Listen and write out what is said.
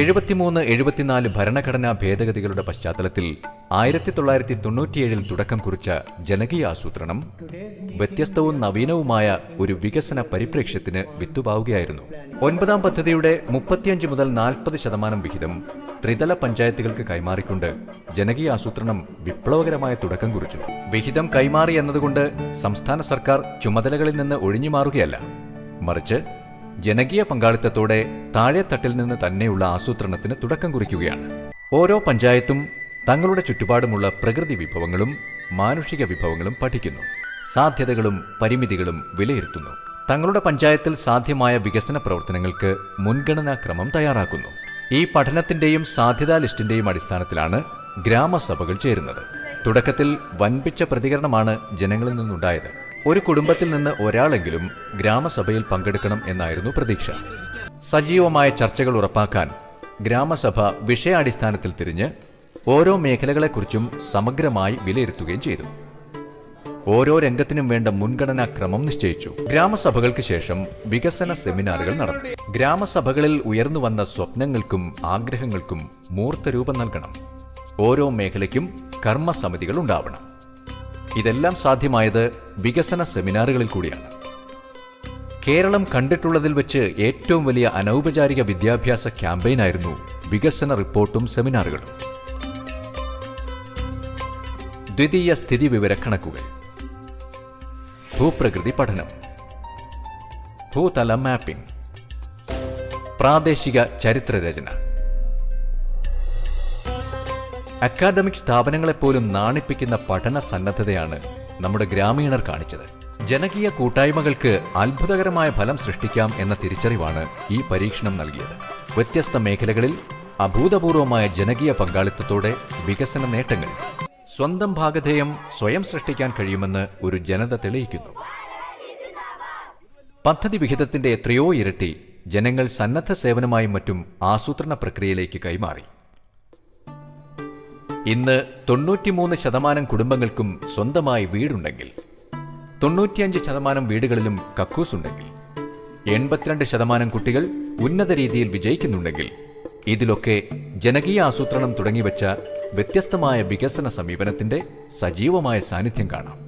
എഴുപത്തിമൂന്ന് എഴുപത്തിനാല് ഭരണഘടനാ ഭേദഗതികളുടെ പശ്ചാത്തലത്തിൽ ആയിരത്തി തൊള്ളായിരത്തി തൊണ്ണൂറ്റിയേഴിൽ തുടക്കം കുറിച്ച ജനകീയ ആസൂത്രണം വ്യത്യസ്തവും നവീനവുമായ ഒരു വികസന പരിപ്രേക്ഷ്യത്തിന് വിത്തുപാവുകയായിരുന്നു. ഒൻപതാം പദ്ധതിയുടെ മുപ്പത്തിയഞ്ച് മുതൽ നാൽപ്പത് ശതമാനം വിഹിതം ത്രിതല പഞ്ചായത്തുകൾക്ക് കൈമാറിക്കൊണ്ട് ജനകീയ ആസൂത്രണം വിപ്ലവകരമായ തുടക്കം കുറിച്ചു. വിഹിതം കൈമാറി എന്നതുകൊണ്ട് സംസ്ഥാന സർക്കാർ ചുമതലകളിൽ നിന്ന് ഒഴിഞ്ഞു മാറുകയല്ല മറിച്ച് ജനകീയ പങ്കാളിത്തത്തോടെ താഴെത്തട്ടിൽ നിന്ന് തന്നെയുള്ള ആസൂത്രണത്തിന് തുടക്കം കുറിക്കുകയാണ്. ഓരോ പഞ്ചായത്തും തങ്ങളുടെ ചുറ്റുപാടുമുള്ള പ്രകൃതി വിഭവങ്ങളും മാനുഷിക വിഭവങ്ങളും പഠിക്കുന്നു. സാധ്യതകളും പരിമിതികളും വിലയിരുത്തുന്നു. തങ്ങളുടെ പഞ്ചായത്തിൽ സാധ്യമായ വികസന പ്രവർത്തനങ്ങൾക്ക് മുൻഗണനാക്രമം തയ്യാറാക്കുന്നു. ഈ പഠനത്തിന്റെയും സാധ്യതാ ലിസ്റ്റിന്റെയും അടിസ്ഥാനത്തിലാണ് ഗ്രാമസഭകൾ ചേരുന്നത്. തുടക്കത്തിൽ വൻപിച്ച പ്രതികരണമാണ് ജനങ്ങളിൽ നിന്നുണ്ടായത്. ഒരു കുടുംബത്തിൽ നിന്ന് ഒരാളെങ്കിലും ഗ്രാമസഭയിൽ പങ്കെടുക്കണം എന്നായിരുന്നു പ്രതീക്ഷ. സജീവമായ ചർച്ചകൾ ഉറപ്പാക്കാൻ ഗ്രാമസഭ വിഷയാടിസ്ഥാനത്തിൽ തിരിഞ്ഞ് ഓരോ മേഖലകളെക്കുറിച്ചും സമഗ്രമായി വിലയിരുത്തുകയും ചെയ്തു. ഓരോ രംഗത്തിനും വേണ്ട മുൻഗണനാ ക്രമം നിശ്ചയിച്ചു. ഗ്രാമസഭകൾക്ക് ശേഷം വികസന സെമിനാറുകൾ നടന്നു. ഗ്രാമസഭകളിൽ ഉയർന്നു വന്ന സ്വപ്നങ്ങൾക്കും ആഗ്രഹങ്ങൾക്കും മൂർത്തരൂപം നൽകണം. ഓരോ മേഖലയ്ക്കും കർമ്മസമിതികൾ ഉണ്ടാവണം. ഇതെല്ലാം സാധ്യമായത് വികസന സെമിനാറുകളിൽ കൂടിയാണ്. കേരളം കണ്ടിട്ടുള്ളതിൽ വെച്ച് ഏറ്റവും വലിയ അനൗപചാരിക വിദ്യാഭ്യാസ ക്യാമ്പയിനായിരുന്നു വികസന റിപ്പോർട്ടും സെമിനാറുകളും. ദ്വിതീയ സ്ഥിതി വിവരക്കണക്കുകൾ. ഭൂപ്രകൃതി പഠനം. ഭൂതല മാപ്പിംഗ്. പ്രാദേശിക ചരിത്രരചന. അക്കാദമിക് സ്ഥാപനങ്ങളെപ്പോലും നാണിപ്പിക്കുന്ന പഠന സന്നദ്ധതയാണ് നമ്മുടെ ഗ്രാമീണർ കാണിച്ചത്. ജനകീയ കൂട്ടായ്മകൾക്ക് അത്ഭുതകരമായ ഫലം സൃഷ്ടിക്കാം എന്ന തിരിച്ചറിവാണ് ഈ പരീക്ഷണം നൽകിയത്. വ്യത്യസ്ത മേഖലകളിൽ അഭൂതപൂർവമായ ജനകീയ പങ്കാളിത്തത്തോടെ വികസന നേട്ടങ്ങൾ സ്വന്തം ഭാഗധേയം സ്വയം സൃഷ്ടിക്കാൻ കഴിയുമെന്ന് ഒരു ജനത തെളിയിക്കുന്നു. പദ്ധതി വിഹിതത്തിന്റെ എത്രയോ ഇരട്ടി ജനങ്ങൾ സന്നദ്ധ സേവനമായും മറ്റും ആസൂത്രണ പ്രക്രിയയിലേക്ക് കൈമാറി. ഇന്ന് തൊണ്ണൂറ്റിമൂന്ന് ശതമാനം കുടുംബങ്ങൾക്കും സ്വന്തമായി വീടുണ്ടെങ്കിൽ തൊണ്ണൂറ്റിയഞ്ച് ശതമാനം വീടുകളിലും കക്കൂസ് ഉണ്ടെങ്കിൽ എൺപത്തിരണ്ട് ശതമാനം കുട്ടികൾ ഉന്നത രീതിയിൽ വിജയിക്കുന്നുണ്ടെങ്കിൽ ഇതിലൊക്കെ ജനകീയ ആസൂത്രണം തുടങ്ങിവെച്ച വ്യത്യസ്തമായ വികസന സമീപനത്തിന്റെ സജീവമായ സാന്നിധ്യം കാണാം.